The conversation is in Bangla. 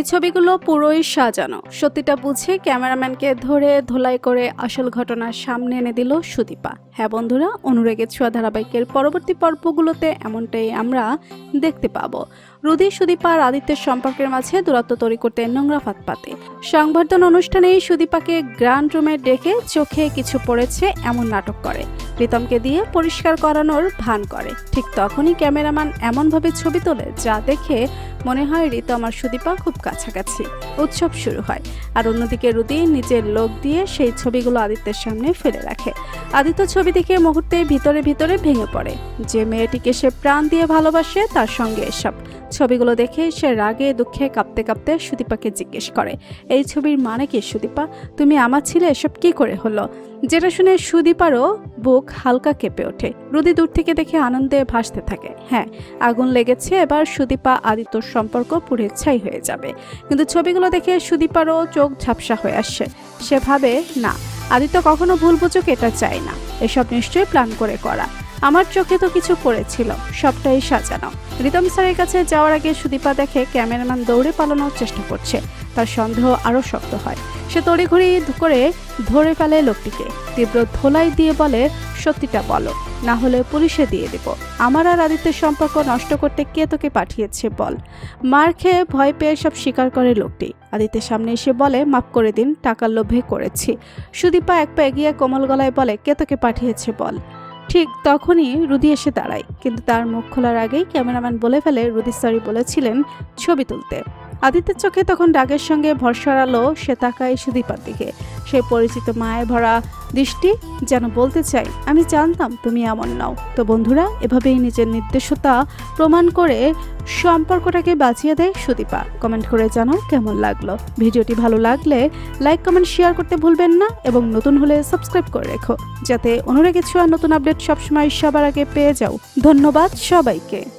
এই ছবিগুলো পুরোই সাজানো। সত্যিটা বুঝে ক্যামেরাম্যানকে ধরে ধোলাই করে আসল ঘটনার সামনে এনে দিল সুদীপা। হ্যাঁ বন্ধুরা অনুরাগের ছোঁয়া ধারাবাহিকের পরবর্তী পর্বগুলোতে এমনটাই আমরা দেখতে পাবো। রুদি সুদীপা আর আদিত্যের সম্পর্কের মাঝে দূরত্ব তৈরি করতে নোংরা ফাঁদ পাতে। সংবর্ধনা অনুষ্ঠানে সুদীপাকে গ্র্যান্ড রুমে ডেকে চোখে কিছু পড়েছে এমন নাটক করে। প্রীতমকে দিয়ে পরিষ্কার করানোর ভান করে। ঠিক তখনই ক্যামেরাম্যান এমনভাবে ছবি তোলে যা দেখে মনে হয় রিতম আর সুদীপা খুব কাছাকাছি। উৎসব শুরু হয় আর অন্যদিকে রুদি নিজের লোক দিয়ে সেই ছবিগুলো আদিত্যের সামনে ফেলে রাখে। আদিত্য ছবি দেখে মুহূর্তে ভিতরে ভিতরে ভেঙে পড়ে। যে মেয়েটিকে সে প্রাণ দিয়ে ভালোবাসে, তার সঙ্গে এসব। ছবিগুলো দেখে সে রাগে, দুঃখে কাঁপতে কাঁপতে সুদীপাকে জিজ্ঞেস করে, এই ছবির মানে কি সুদীপা? তুমি আমার ছিলে, এসব কি করে হলো? যেটা শুনে সুদীপারও বুক হালকা কেঁপে ওঠে। রুদি দূর থেকে দেখে আনন্দে ভাসতে থাকে। হ্যাঁ আগুন লেগেছে, এবার সুদীপা আদিত্যর সম্পর্ক পুড়ে ছাই হয়ে যাবে। কিন্তু ছবিগুলো দেখে সুদীপারও চোখ ঝাপসা হয়ে আসছে। সেভাবে না, আদিত্য কখনো ভুল বুঝুক, এটা চায় না। এসব নিশ্চয়ই প্ল্যান করে করা। আমার চোখে তো কিছু পড়েছিল, সবটাই সাজানো। রিতম স্যারের কাছে যাওয়ার আগে সুদীপা দেখে ক্যামেরাম্যান দৌড়ে পালানোর চেষ্টা করছে। তার সন্দেহ আরও শক্ত হয়। সে তড়িঘড়ি করে ধরে ফেলে লোকটিকে। তীব্র ধোলাই দিয়ে বলে, সত্যিটা বলো, না হলে পুলিশে দিয়ে দেব। আমার আর আদিত্যের সম্পর্ক নষ্ট করতে কে তোকে পাঠিয়েছে বল? মার খেয়ে ভয় পেয়ে সব স্বীকার করে লোকটি। আদিত্যের সামনে এসে বলে, মাফ করে দিন, টাকার লোভে করেছি। সুদীপা এক পা এগিয়ে কোমল গলায় বলে, কে তোকে পাঠিয়েছে বল? ঠিক তখনই রুদি এসে দাঁড়ায়, কিন্তু তার মুখ খোলার আগেই ক্যামেরাম্যান বলে ফেলে, রুদি সরি বলেছিলেন ছবি তুলতে। আদিত্যের চোখে তখন রাগের সঙ্গে ভরসার আলো সে তাকায় সুদীপার দিকে। সে পরিচিত মায়ের ভরা দৃষ্টি যেন বলতে চাই, আমি জানতাম তুমি এমন নাও। তো বন্ধুরা, এভাবেই নিজের নির্দেশতা প্রমাণ করে সম্পর্কটাকে বাঁচিয়ে দেয় সুদীপা। কমেন্ট করে জানাও কেমন লাগল। ভিডিওটি ভালো লাগলে লাইক, কমেন্ট, শেয়ার করতে ভুলবেন না এবং নতুন হলে সাবস্ক্রাইব করে রেখো, যাতে অনুরাগের ছোঁয়া নতুন আপডেট সবসময় সবার আগে পেয়ে যাও। ধন্যবাদ সবাইকে।